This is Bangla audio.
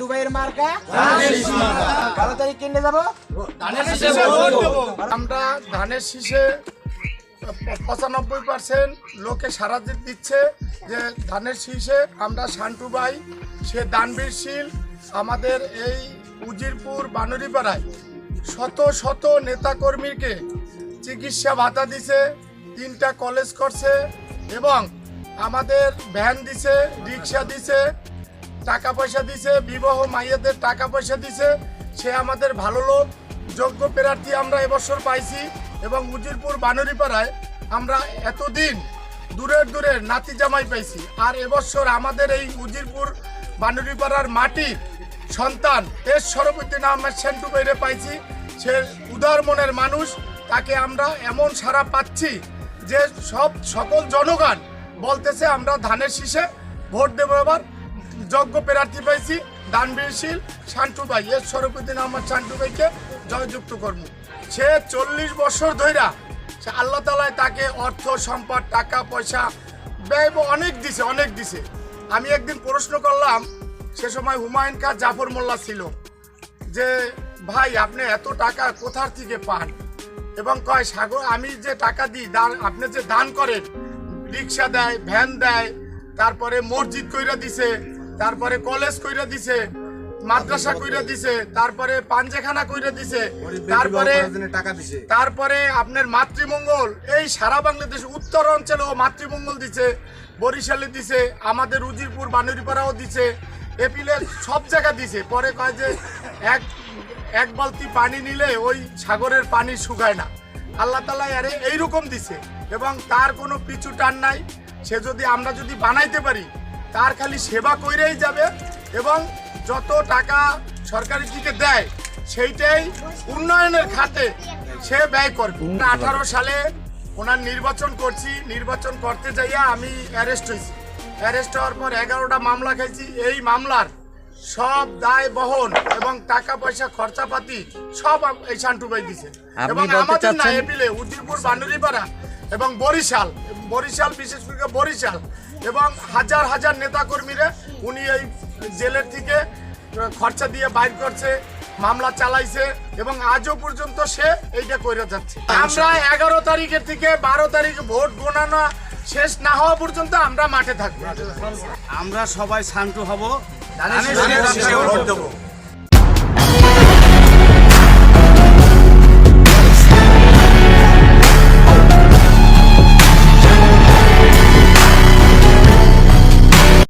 ভাইয়ের মার্কা? বারো তারিখ কিনে যাব? আমরা ধানের শীষে পঁচানব্বই পার্সেন্ট লোকে সারা দিচ্ছে যে ধানের শীষে আমরা শান্টু ভাই সে দানবীরশীল আমাদের এই উজিরপুর বানুরিপাড়ায় শত শত নেতাকর্মীকে চিকিৎসা ভাতা দিছে তিনটা কলেজ করছে এবং আমাদের ভ্যান দিছে রিক্সা দিছে টাকা পয়সা দিছে, বিবাহ মাইয়াদের টাকা পয়সা দিছে। সে আমাদের ভালো লোক, যোগ্য প্রার্থী আমরা এবছর পাইছি এবং উজিরপুর বানুরিপাড়ায় আমরা এতদিন দূরের দূরের নাতি জামাই পাইছি। আর এবছর আমাদের এই উজিরপুর বানুরিপাড়ার মাটির সন্তান তেজ সরবুদ্দিন আহমেদ সেন্টু বাইরে পাইছি। সে উদার মনের মানুষ, তাকে আমরা এমন সারা পাচ্ছি যে সব সকল জনগণ বলতেছে আমরা ধানের শীষে ভোট দেবো এবার। যোগ্য প্রার্থী পাইছি দানবীরশীল শান্টু ভাই। এর সরফুদ্দিন আহমদ শান্টু ভাইকে জয়যুক্ত করব। সে চল্লিশ বছর ধইরা সে আল্লাহ তালায় তাকে অর্থ, সম্পদ, টাকা, পয়সা, ব্যয় অনেক দিছে অনেক দিছে। আমি একদিন প্রশ্ন করলাম, সে সময় হুমায়ুন খান জাফর মোল্লা ছিল, যে, ভাই, আপনি এত টাকা কোথার থেকে পান? এবং কয়, সাগর, আমি যে টাকা দিই, দান, আপনি যে দান করেন, রিক্সা দেয়, ভ্যান দেয়, তারপরে মসজিদ কইরা দিছে তারপরে কলেজ কইরা দিছে মাদ্রাসা কইরা দিছে তারপরে পাঞ্জেখানা কইরা দিছে তারপরে টাকা দিছে। তারপরে আপনার মাতৃমঙ্গল এই সারা বাংলাদেশ উত্তর অঞ্চলেও মাতৃমঙ্গল দিছে বরিশালে দিছে আমাদের উজিরপুর বানুরিপাড়াও দিছে এপিলে সব জায়গা দিছে। পরে কয় যে এক এক বালতি পানি নিলে ওই সাগরের পানি শুকায় না। আল্লাহ তালা আরে এইরকম দিছে এবং তার কোনো পিছু টান নাই। সে যদি আমরা যদি বানাইতে পারি তার খালি সেবা কইরেই যাবে এবং যত টাকা সরকারি দিকে দেয় সেইটাই উন্নয়নের খাতে সে ব্যয় করবে। আঠারো সালে ওনার নির্বাচন করছি নির্বাচন করতে যাইয়া আমি অ্যারেস্ট হয়েছি। অ্যারেস্ট হওয়ার পর এগারোটা মামলা খাইছি। এই মামলার সব দায় বহন এবং টাকা পয়সা খরচাপাতি সব এই শান্টু ভাই দিছে এবং আমাদের না এপিলে উজিরপুর বানুরিপাড়া এবং বরিশাল বরিশাল বিশেষ করে বরিশাল এবং হাজার হাজার নেতাকর্মীরা উনি এই জেলের থেকে খরচা দিয়ে বাইর করছে মামলা চালাইছে এবং আজও পর্যন্ত সে এইটা করে যাচ্ছে। আমরা এগারো তারিখের থেকে বারো তারিখ ভোট গণনা শেষ না হওয়া পর্যন্ত আমরা মাঠে থাকব। আমরা সবাই শান্ত হব।